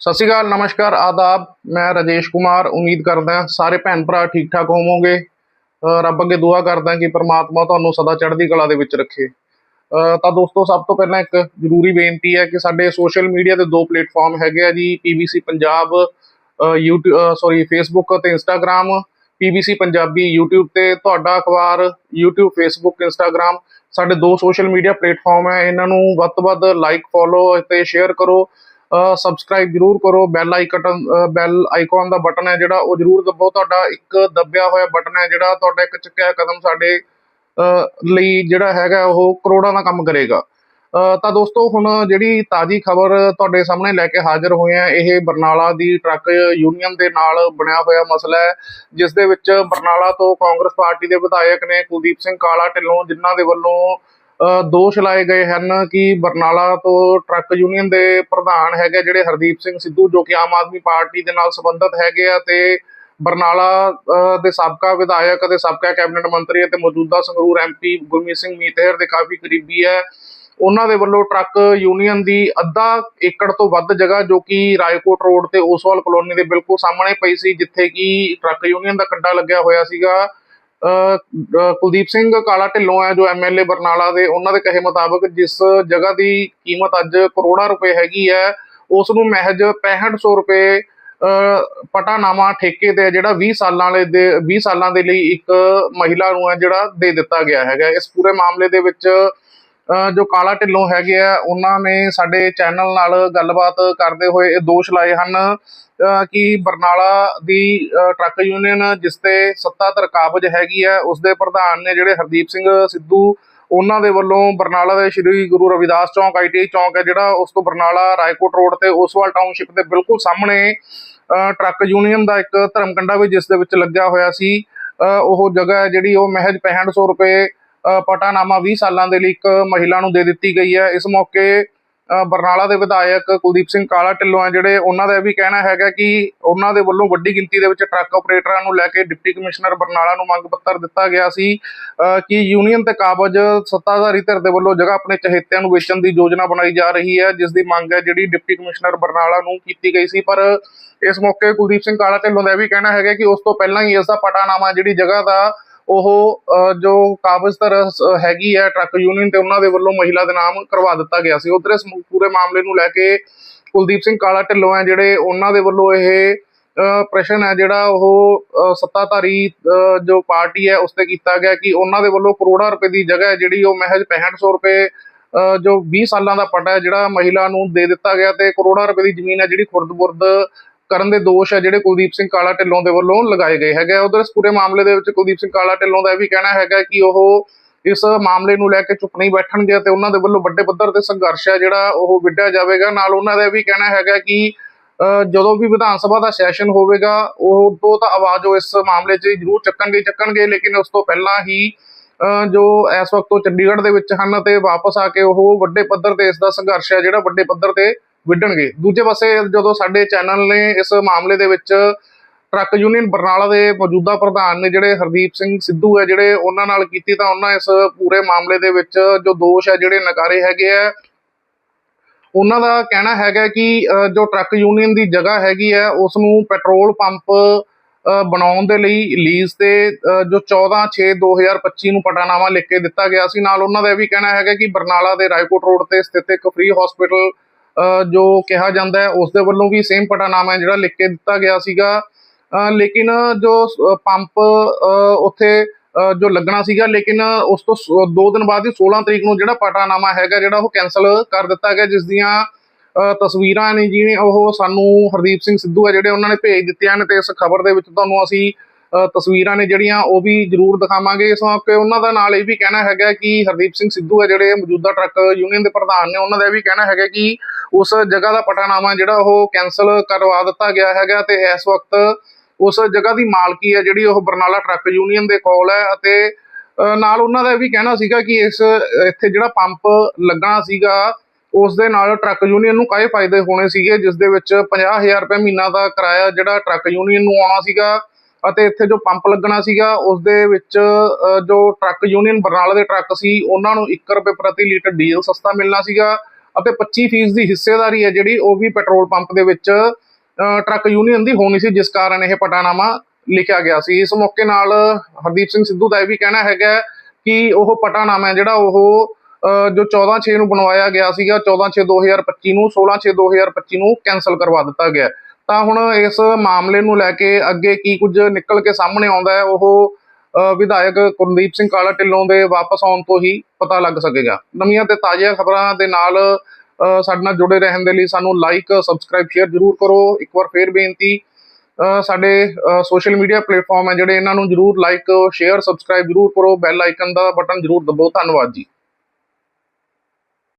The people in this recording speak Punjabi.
ਸਤਿ ਸ਼੍ਰੀ ਅਕਾਲ, ਨਮਸਕਾਰ, ਆਦਾਬ। ਮੈਂ ਰਾਜੇਸ਼ ਕੁਮਾਰ, ਉਮੀਦ ਕਰਦਾ ਸਾਰੇ ਭੈਣ ਭਰਾ ਠੀਕ ਠਾਕ ਹੋਵੋਗੇ ਰੱਬ ਅੱਗੇ ਦੁਆ ਕਰਦਾ ਕਿ ਪ੍ਰਮਾਤਮਾ ਤੁਹਾਨੂੰ ਸਦਾ ਚੜ੍ਹਦੀ ਕਲਾ ਦੇ ਵਿੱਚ ਰੱਖੇ। ਤਾਂ ਦੋਸਤੋ, ਸਭ ਤੋਂ ਪਹਿਲਾਂ ਇੱਕ ਜ਼ਰੂਰੀ ਬੇਨਤੀ ਹੈ ਕਿ ਸਾਡੇ ਸੋਸ਼ਲ ਮੀਡੀਆ ਤੇ ਦੋ ਪਲੇਟਫਾਰਮ ਹੈਗੇ ਆ ਜੀ, PBC Punjab YouTube sorry Facebook ਤੇ ਇੰਸਟਾਗ੍ਰam ਪੀਬੀਸੀ ਪੰਜਾਬੀ YouTube ਤੇ ਤੁਹਾਡਾ ਅਖਬਾਰ, YouTube, Facebook, Instagram ਸਾਡੇ ਦੋ ਸੋਸ਼ਲ ਮੀਡੀਆ ਪਲੇਟਫਾਰਮ ਹੈ, ਇਹਨਾਂ ਨੂੰ ਵੱਧ ਤੋਂ ਵੱਧ ਲਾਈਕ ਫੋਲੋ ਤੇ ਸ਼ੇਅਰ ਕਰੋ। ਸਬਸਕ੍ਰਾਈਬ ਜਰੂਰ ਕਰੋ ਬੈਲ ਆਈਕਨ ਬੈਲ ਆਈਕਨ ਦਾ ਬਟਨ ਹੈ ਜਿਹੜਾ, ਉਹ ਜਰੂਰ ਦਬਾਓ ਤੁਹਾਡਾ ਇੱਕ ਦੱਬਿਆ ਹੋਇਆ ਬਟਨ ਹੈ ਜਿਹੜਾ, ਤੁਹਾਡਾ ਇੱਕ ਚੱਕਿਆ ਕਦਮ ਸਾਡੇ ਲਈ ਜਿਹੜਾ ਹੈਗਾ, ਉਹ ਕਰੋੜਾਂ ਦਾ ਕੰਮ ਕਰੇਗਾ। ਤਾਂ ਦੋਸਤੋ, ਹੁਣ ਜਿਹੜੀ ਤਾਜੀ ਖਬਰ ਤੁਹਾਡੇ ਸਾਹਮਣੇ ਲੈ ਕੇ ਹਾਜ਼ਰ ਹੋਏ ਆ ਇਹ ਬਰਨਾਲਾ ਦੀ ਟਰੱਕ ਯੂਨੀਅਨ ਦੇ ਨਾਲ ਬਣਿਆ ਹੋਇਆ ਮਸਲਾ ਹੈ, ਜਿਸ ਦੇ ਵਿੱਚ ਬਰਨਾਲਾ ਤੋਂ ਕਾਂਗਰਸ ਪਾਰਟੀ ਦੇ ਵਿਧਾਇਕ ਨੇ ਕੁਲਦੀਪ ਸਿੰਘ ਕਾਲਾ ਢਿੱਲੋਂ, ਜਿਨ੍ਹਾਂ ਦੇ ਵੱਲੋਂ ਦੋਸ਼ ਲਾਏ ਗਏ ਹਨ ਕਿ ਬਰਨਾਲਾ ਤੋਂ ਟਰੱਕ ਯੂਨੀਅਨ ਦੇ ਪ੍ਰਧਾਨ ਹੈਗੇ ਜਿਹੜੇ ਹਰਦੀਪ ਸਿੰਘ ਸਿੱਧੂ, ਜੋ ਕਿ ਆਮ ਆਦਮੀ ਪਾਰਟੀ ਦੇ ਨਾਲ ਸੰਬੰਧਿਤ ਹੈਗੇ ਆ ਤੇ ਬਰਨਾਲਾ ਦੇ ਸਾਬਕਾ ਵਿਧਾਇਕ ਅਤੇ ਸਾਬਕਾ ਕੈਬਨਿਟ ਮੰਤਰੀ ਅਤੇ ਮੌਜੂਦਾ ਸੰਗਰੂਰ ਐਮਪੀ ਗੁਰਮੀਤ ਸਿੰਘ ਮੀਤਹਿਰ ਦੇ ਕਾਫੀ ਕਰੀਬੀ ਹੈ। ਉਹਨਾਂ ਦੇ ਵੱਲੋਂ ਟਰੱਕ ਯੂਨੀਅਨ ਦੀ ਅੱਧਾ ਏਕੜ ਤੋਂ ਵੱਧ ਜਗ੍ਹਾ, ਜੋ ਕਿ ਰਾਏਕੋਟ ਰੋਡ ਤੇ ਓਸਵਾਲ ਕਲੋਨੀ ਦੇ ਬਿਲਕੁਲ ਸਾਹਮਣੇ ਪਈ ਸੀ, ਜਿੱਥੇ ਕਿ ਟਰੱਕ ਯੂਨੀਅਨ ਦਾ ਕੱਡਾ ਲੱਗਿਆ ਹੋਇਆ ਸੀਗਾ। ਕੁਲਦੀਪ ਸਿੰਘ ਕਾਲਾ ਢਿੱਲੋਂ ਹੈ ਜੋ ਐਮਐਲਏ ਬਰਨਾਲਾ ਦੇ ਉਹਨਾਂ ਦੇ ਕਹੇ ਮੁਤਾਬਕ ਜਿਸ ਜਗ੍ਹਾ ਦੀ ਕੀਮਤ ਅੱਜ ਕਰੋੜਾਂ ਰੁਪਏ ਹੈਗੀ ਹੈ ਉਸ ਨੂੰ ਮਹਿਜ 6500 ਰੁਪਏ ਅ, ਪਟਾਨਾਮਾ ਠੇਕੇ ਤੇ ਹੈ ਜਿਹੜਾ 20 ਸਾਲਾਂ ਲਈ ਦੇ 20 ਸਾਲਾਂ ਦੇ ਲਈ ਇੱਕ ਮਹਿਲਾ ਨੂੰ ਹੈ ਜਿਹੜਾ ਦੇ ਦਿੱਤਾ ਗਿਆ ਹੈਗਾ। ਇਸ ਪੂਰੇ ਮਾਮਲੇ ਦੇ ਵਿੱਚ ਜੋ ਕਾਲਾ ਢਿੱਲੋਂ ਹੈਗੇ ਆ, ਉਹਨਾਂ ਨੇ ਸਾਡੇ ਚੈਨਲ ਨਾਲ ਗੱਲਬਾਤ ਕਰਦੇ ਹੋਏ ਇਹ ਦੋਸ਼ ਲਾਏ ਹਨ ਕਿ ਬਰਨਾਲਾ ਦੀ ਟਰੱਕ ਯੂਨੀਅਨ ਜਿਸ ਤੇ ਸੱਤਾਧਰ ਕਾਬਜ ਹੈਗੀ ਹੈ ਉਸ ਦੇ ਪ੍ਰਧਾਨ ਨੇ ਜਿਹੜੇ ਹਰਦੀਪ ਸਿੰਘ ਸਿੱਧੂ, ਉਹਨਾਂ ਦੇ ਵੱਲੋਂ ਬਰਨਾਲਾ ਦੇ ਸ਼੍ਰੀ ਗੁਰੂ ਰਵਿਦਾਸ ਚੌਂਕ ਆਈਟੀ ਚੌਂਕ ਹੈ ਜਿਹੜਾ, ਉਸ ਤੋਂ ਬਰਨਾਲਾ ਰਾਏਕੋਟ ਰੋਡ ਤੇ ਉਸਵਾਲ ਟਾਊਨਸ਼ਿਪ ਦੇ ਬਿਲਕੁਲ ਸਾਹਮਣੇ ਟਰੱਕ ਯੂਨੀਅਨ ਦਾ ਇੱਕ ਧਰਮਕੰਡਾ ਵੀ ਜਿਸ ਦੇ ਵਿੱਚ ਲੱਗਿਆ ਹੋਇਆ ਸੀ ਉਹ ਜਗ੍ਹਾ ਹੈ ਜਿਹੜੀ ਉਹ ਮਹਿਜ 6500 ਰੁਪਏ ਪਟਾਨਾਮਾ 20 ਸਾਲਾਂ ਦੇ ਲਈ ਇੱਕ ਮਹਿਲਾ ਨੂੰ ਦੇ ਦਿੱਤੀ ਗਈ ਹੈ। ਇਸ ਮੌਕੇ ਬਰਨਾਲਾ ਦੇ ਵਿਧਾਇਕ ਕੁਲਦੀਪ ਸਿੰਘ ਕਾਲਾ ਢਿੱਲੋਂ ਹੈ ਜਿਹੜੇ ਉਹਨਾਂ ਦਾ ਇਹ ਵੀ ਕਹਿਣਾ ਹੈਗਾ ਕਿ ਉਹਨਾਂ ਦੇ ਵੱਲੋਂ ਵੱਡੀ ਗਿਣਤੀ ਦੇ ਵਿੱਚ ਟਰੱਕ ਆਪਰੇਟਰਾਂ ਨੂੰ ਲੈ ਕੇ ਡਿਪਟੀ ਕਮਿਸ਼ਨਰ ਬਰਨਾਲਾ ਨੂੰ ਮੰਗ ਪੱਤਰ ਦਿੱਤਾ ਗਿਆ ਸੀ ਅ, ਕਿ ਯੂਨੀਅਨ ਤੇ ਕਾਬਜ ਸੱਤਾਧਾਰੀ ਧਿਰ ਦੇ ਵੱਲੋਂ ਜਗ੍ਹਾ ਆਪਣੇ ਚਹੇਤਿਆਂ ਨੂੰ ਵੇਚਣ ਦੀ ਯੋਜਨਾ ਬਣਾਈ ਜਾ ਰਹੀ ਹੈ ਜਿਸ ਦੀ ਮੰਗ ਹੈ ਜਿਹੜੀ ਡਿਪਟੀ ਕਮਿਸ਼ਨਰ ਬਰਨਾਲਾ ਨੂੰ ਕੀਤੀ ਗਈ ਸੀ। ਪਰ ਇਸ ਮੌਕੇ ਕੁਲਦੀਪ ਸਿੰਘ ਕਾਲਾ ਢਿੱਲੋਂ ਦਾ ਇਹ ਵੀ ਕਹਿਣਾ ਹੈਗਾ ਕਿ ਉਸ ਤੋਂ ਪਹਿਲਾਂ ਹੀ ਇਸ ਦਾ ਪਟਾਨਾਮਾ ਜਿਹੜੀ ਜਗ੍ਹਾ ਦਾ ਉਹ ਜੋ ਕਾਬਜ਼ਤਰ ਸ- ਹੈਗੀ ਹੈ ਟਰੱਕ ਯੂਨੀਅਨ ਤੇ ਉਹਨਾਂ ਦੇ ਵੱਲੋਂ ਮਹਿਲਾ ਦੇ ਨਾਮ ਕਰਵਾ ਦਿੱਤਾ ਗਿਆ ਸੀ। ਉਧਰ ਇਸ ਪੂਰੇ ਮਾਮਲੇ ਨੂੰ ਲੈ ਕੇ ਕੁਲਦੀਪ ਸਿੰਘ ਕਾਲਾ ਢਿੱਲੋਂ ਹੈ ਜਿਹੜੇ ਉਹਨਾਂ ਦੇ ਵੱਲੋਂ ਇਹ ਪ੍ਰਸ਼ਨ ਹੈ ਜਿਹੜਾ ਉਹ ਸੱਤਾਧਾਰੀ ਅ, ਜੋ ਪਾਰਟੀ ਹੈ ਉਸ ਤੇ ਕੀਤਾ ਗਿਆ ਕਿ ਉਹਨਾਂ ਦੇ ਵੱਲੋਂ ਕਰੋੜਾਂ ਰੁਪਏ ਦੀ ਜਗ੍ਹਾ ਜਿਹੜੀ ਉਹ ਮਹਿਜ 6500 ਰੁਪਏ ਅ, ਜੋ 20 ਸਾਲਾਂ ਦਾ ਪਟਾ ਹੈ ਜਿਹੜਾ ਮਹਿਲਾ ਨੂੰ ਦੇ ਦਿੱਤਾ ਗਿਆ ਤੇ ਕਰੋੜਾਂ ਰੁਪਏ ਦੀ ਜ਼ਮੀਨ ਹੈ ਜਿਹੜੀ ਖੁਰਦ-ਬੁਰਦ ਕਰਨ ਦੇ ਦੋਸ਼ ਹੈ ਜਿਹੜੇ ਕੁਲਦੀਪ ਸਿੰਘ ਕਾਲਾ ਢਿੱਲੋਂ ਦੇ ਵੱਲੋਂ ਲਗਾਏ ਗਏ ਹੈਗੇ ਉਧਰ ਇਸ ਪੂਰੇ ਮਾਮਲੇ ਦੇ ਵਿੱਚ ਕੁਲਦੀਪ ਸਿੰਘ ਕਾਲਾ ਢਿੱਲੋਂ ਦਾ ਇਹ ਵੀ ਕਹਿਣਾ ਹੈਗਾ ਕਿ ਉਹ ਇਸ ਮਾਮਲੇ ਨੂੰ ਲੈ ਕੇ ਚੁੱਪ ਨਹੀਂ ਬੈਠਣਗੇ ਤੇ ਉਹਨਾਂ ਦੇ ਵੱਲੋਂ ਵੱਡੇ ਪੱਧਰ ਤੇ ਸੰਘਰਸ਼ ਹੈ ਜਿਹੜਾ ਉਹ ਵਿੱਢਿਆ ਜਾਵੇਗਾ। ਨਾਲ ਉਹਨਾਂ ਦਾ ਇਹ ਵੀ ਕਹਿਣਾ ਹੈਗਾ ਕਿ ਜਦੋਂ ਵੀ ਵਿਧਾਨ ਸਭਾ ਦਾ ਸੈਸ਼ਨ ਹੋਵੇਗਾ ਉਹ ਤੋਂ ਤਾਂ ਆਵਾਜ਼ ਉਹ ਇਸ ਮਾਮਲੇ 'ਚ ਜ਼ਰੂਰ ਚੱਕਣਗੇ ਚੱਕਣਗੇ ਲੇਕਿਨ ਉਸ ਤੋਂ ਪਹਿਲਾਂ ਹੀ ਅ, ਜੋ ਇਸ ਵਕਤ ਉਹ ਚੰਡੀਗੜ੍ਹ ਦੇ ਵਿੱਚ ਹਨ ਤੇ ਵਾਪਸ ਆ ਕੇ ਉਹ ਵੱਡੇ ਪੱਧਰ ਤੇ ਇਸ ਦਾ ਸੰਘਰਸ਼ ਹੈ ਜਿਹੜਾ ਵੱਡੇ ਪੱਧਰ ਤੇ ਵਿੱਢਣਗੇ। ਦੂਜੇ ਪਾਸੇ ਜਦੋਂ ਸਾਡੇ ਚੈਨਲ ਨੇ ਇਸ ਮਾਮਲੇ ਦੇ ਵਿੱਚ ਟਰੱਕ ਯੂਨੀਅਨ ਬਰਨਾਲਾ ਦੇ ਮੌਜੂਦਾ ਪ੍ਰਧਾਨ ਨੇ ਜਿਹੜੇ ਹਰਦੀਪ ਸਿੰਘ ਸਿੱਧੂ ਹੈ ਜਿਹੜੇ ਉਹਨਾਂ ਨਾਲ ਕੀਤੀ ਤਾਂ ਉਹਨਾਂ ਇਸ ਪੂਰੇ ਮਾਮਲੇ ਦੇ ਵਿੱਚ ਜੋ ਦੋਸ਼ ਹੈ ਜਿਹੜੇ ਨਕਾਰੇ ਹੈਗੇ ਆ ਉਹਨਾਂ ਦਾ ਕਹਿਣਾ ਹੈਗਾ ਕਿ ਜੋ ਟਰੱਕ ਯੂਨੀਅਨ ਦੀ ਜਗ੍ਹਾ ਹੈਗੀ ਹੈ ਉਸ ਨੂੰ ਪੈਟਰੋਲ ਪੰਪ ਬਣਾਉਣ ਦੇ ਲਈ ਲੀਜ਼ ਤੇ ਅ, ਜੋ 14/6/2025 ਨੂੰ ਪਟਾਨਾਮਾ ਲਿਖ ਕੇ ਦਿੱਤਾ ਗਿਆ ਸੀ। ਨਾਲ ਉਹਨਾਂ ਦਾ ਇਹ ਵੀ ਕਹਿਣਾ ਹੈਗਾ ਕਿ ਬਰਨਾਲਾ ਦੇ ਰਾਏਕੋਟ ਰੋਡ ਤੇ ਸਥਿਤ ਇੱਕ ਫ੍ਰੀ ਹਸਪੀਟਲ ਜੋ ਕਿਹਾ ਜਾਂਦਾ ਹੈ, ਉਸ ਦੇ ਵੱਲੋਂ ਵੀ ਸੇਮ ਪਟਾਨਾਮਾ ਜਿਹੜਾ ਲਿਖ ਕੇ ਦਿੱਤਾ ਗਿਆ ਸੀਗਾ। ਲੇਕਿਨ ਜੋ ਪੰਪ ਉੱਥੇ ਜੋ ਲੱਗਣਾ ਸੀਗਾ, ਲੇਕਿਨ ਉਸ ਤੋਂ ਸ- ਦੋ ਦਿਨ ਬਾਅਦ ਹੀ 16 ਤਰੀਕ ਨੂੰ ਜਿਹੜਾ ਪਟਾਨਾਮਾ ਹੈਗਾ, ਜਿਹੜਾ ਉਹ ਕੈਨਸਲ ਕਰ ਦਿੱਤਾ ਗਿਆ, ਜਿਸ ਦੀਆਂ ਤਸਵੀਰਾਂ ਨੇ ਜਿਹਨੇ ਉਹ ਸਾਨੂੰ ਹਰਦੀਪ ਸਿੰਘ ਸਿੱਧੂ ਹੈ, ਜਿਹੜੇ ਉਹਨਾਂ ਨੇ ਭੇਜ ਦਿੱਤੀਆਂ ਨੇ, ਤੇ ਇਸ ਖਬਰ ਦੇ ਵਿੱਚ ਤੁਹਾਨੂੰ ਅਸੀਂ ਤਸਵੀਰਾਂ ਨੇ ਜਿਹੜੀਆਂ, ਉਹ ਵੀ ਜ਼ਰੂਰ ਦਿਖਾਵਾਂਗੇ। ਇਸ ਮੌਕੇ ਉਹਨਾਂ ਦਾ ਨਾਲ ਇਹ ਵੀ ਕਹਿਣਾ ਹੈਗਾ ਕਿ ਹਰਦੀਪ ਸਿੰਘ ਸਿੱਧੂ ਹੈ, ਜਿਹੜੇ ਮੌਜੂਦਾ ਟਰੱਕ ਯੂਨੀਅਨ ਦੇ ਪ੍ਰਧਾਨ ਨੇ, ਉਹਨਾਂ ਦਾ ਇਹ ਵੀ ਕਹਿਣਾ ਹੈਗਾ ਕਿ ਉਸ ਜਗ੍ਹਾ ਦਾ ਪਟਾਨਾਮਾ ਜਿਹੜਾ ਉਹ ਕੈਨਸਲ ਕਰਵਾ ਦਿੱਤਾ ਗਿਆ ਹੈਗਾ ਤੇ ਇਸ ਵਕਤ ਉਸ ਜਗ੍ਹਾ ਦੀ ਮਾਲਕੀ ਹੈ ਜਿਹੜੀ ਉਹ ਬਰਨਾਲਾ ਟਰੱਕ ਯੂਨੀਅਨ ਦੇ ਕੋਲ ਹੈ ਅਤੇ ਨਾਲ ਉਹਨਾਂ ਦਾ ਇਹ ਵੀ ਕਹਿਣਾ ਸੀਗਾ ਕਿ ਇਸ, ਇੱਥੇ ਜਿਹੜਾ ਪੰਪ ਲੱਗਣਾ ਸੀਗਾ, ਉਸ ਦੇ ਨਾਲ ਟਰੱਕ ਯੂਨੀਅਨ ਨੂੰ ਕਾਹੇ ਫਾਇਦੇ ਹੋਣੇ ਸੀਗੇ, ਜਿਸ ਦੇ ਵਿੱਚ 50000 ਰੁਪਏ ਮਹੀਨਾ ਦਾ ਕਿਰਾਇਆ ਜਿਹੜਾ ਟਰੱਕ ਯੂਨੀਅਨ ਨੂੰ ਆਉਣਾ ਸੀਗਾ ਅਤੇ ਇੱਥੇ ਜੋ ਪੰਪ ਲੱਗਣਾ ਸੀਗਾ, ਉਸ ਦੇ ਵਿੱਚ ਜੋ ਟਰੱਕ ਯੂਨੀਅਨ ਬਰਨਾਲਾ ਦੇ ਟਰੱਕ ਸੀ, ਉਹਨਾਂ ਨੂੰ 1 ਰੁਪਏ ਪ੍ਰਤੀ ਲੀਟਰ ਡੀਜ਼ਲ ਸਸਤਾ ਮਿਲਣਾ ਸੀਗਾ ਅਤੇ 25% ਦੀ ਹਿੱਸੇਦਾਰੀ ਹੈ ਜਿਹੜੀ ਉਹ ਵੀ ਪੈਟਰੋਲ ਪੰਪ ਦੇ ਵਿੱਚ ਟਰੱਕ ਯੂਨੀਅਨ ਦੀ ਹੋਣੀ ਸੀ, ਜਿਸ ਕਾਰਨ ਇਹ ਪਟਾਨਾਮਾ ਲਿਖਿਆ ਗਿਆ ਸੀ। ਇਸ ਮੌਕੇ ਨਾਲ ਹਰਦੀਪ ਸਿੰਘ ਸਿੱਧੂ ਦਾ ਇਹ ਵੀ ਕਹਿਣਾ ਹੈਗਾ ਕਿ ਉਹ ਪਟਾਨਾਮਾ ਹੈ ਜਿਹੜਾ ਉਹ ਜੋ 14/6 ਨੂੰ ਬਣਵਾਇਆ ਗਿਆ ਸੀਗਾ 14/6/2025 ਨੂੰ 16/6/2025 ਨੂੰ ਕੈਨਸਲ ਕਰਵਾ ਦਿੱਤਾ ਗਿਆ। ਤਾਂ ਹੁਣ ਇਸ ਮਾਮਲੇ ਨੂੰ ਲੈ ਕੇ ਅੱਗੇ ਕੀ ਕੁਝ ਨਿਕਲ ਕੇ ਸਾਹਮਣੇ ਆਉਂਦਾ ਹੈ, ਉਹ ਵਿਧਾਇਕ ਕੁਲਦੀਪ ਸਿੰਘ ਕਾਲਾ ਢਿੱਲੋਂ ਦੇ ਵਾਪਸ ਆਉਣ ਤੋਂ ਹੀ ਪਤਾ ਲੱਗ ਸਕੇਗਾ। ਨਵੀਆਂ ਤੇ ਤਾਜ਼ੀਆਂ ਖਬਰਾਂ ਦੇ ਨਾਲ ਸਾਡੇ ਨਾਲ ਜੁੜੇ ਰਹਿਣ ਦੇ ਲਈ ਸਾਨੂੰ ਲਾਈਕ ਸਬਸਕ੍ਰਾਈਬ ਸ਼ੇਅਰ ਜ਼ਰੂਰ ਕਰੋ। ਇੱਕ ਵਾਰ ਫੇਰ ਬੇਨਤੀ ਸਾਡੇ ਸੋਸ਼ਲ ਮੀਡੀਆ ਪਲੇਟਫਾਰਮ ਹੈ ਜਿਹੜੇ, ਇਹਨਾਂ ਨੂੰ ਜਰੂਰ ਲਾਈਕ ਸ਼ੇਅਰ ਸਬਸਕ੍ਰਾਈਬ ਜ਼ਰੂਰ ਕਰੋ। ਬੈਲ ਆਈਕਨ ਦਾ ਬਟਨ ਜ਼ਰੂਰ ਦਬਾਓ ਧੰਨਵਾਦ ਜੀ।